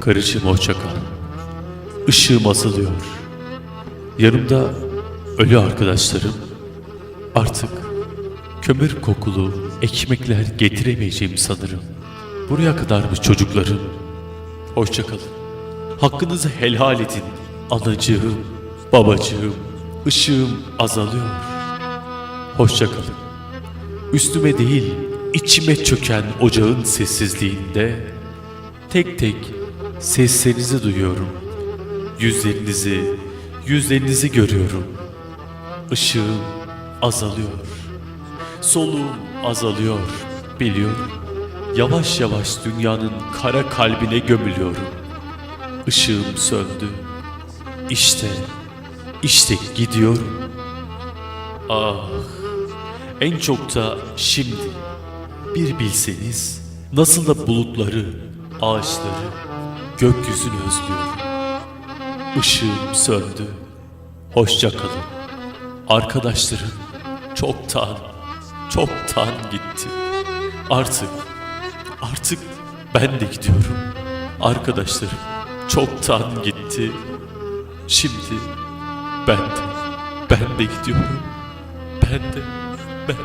Karışım hoşça kal. Işığım asılıyor. Yanımda ölü arkadaşlarım artık kömür kokulu ekmekler getiremeyeceğim sanırım. Buraya kadar kadarmış çocuklarım. Hoşça kalın. Hakkınızı helal edin anacığım babacığım, ışığım azalıyor. Hoşça kalın. Üstüme değil, içime çöken ocağın sessizliğinde tek tek seslerinizi duyuyorum. Yüzlerinizi, yüzlerinizi görüyorum. Işığım azalıyor. Soluğum azalıyor, biliyorum. Yavaş yavaş dünyanın kara kalbine gömülüyorum. Işığım söndü. İşte, işte gidiyorum. Ah, en çok da şimdi. Bir bilseniz nasıl da bulutları, ağaçları, gökyüzünü özlüyorum. Işığım söndü. Hoşça kalın. Arkadaşlarım çoktan, çoktan gitti. Artık, artık ben de gidiyorum. Arkadaşlarım çoktan gitti. Şimdi ben de, ben de gidiyorum. Ben de, ben de.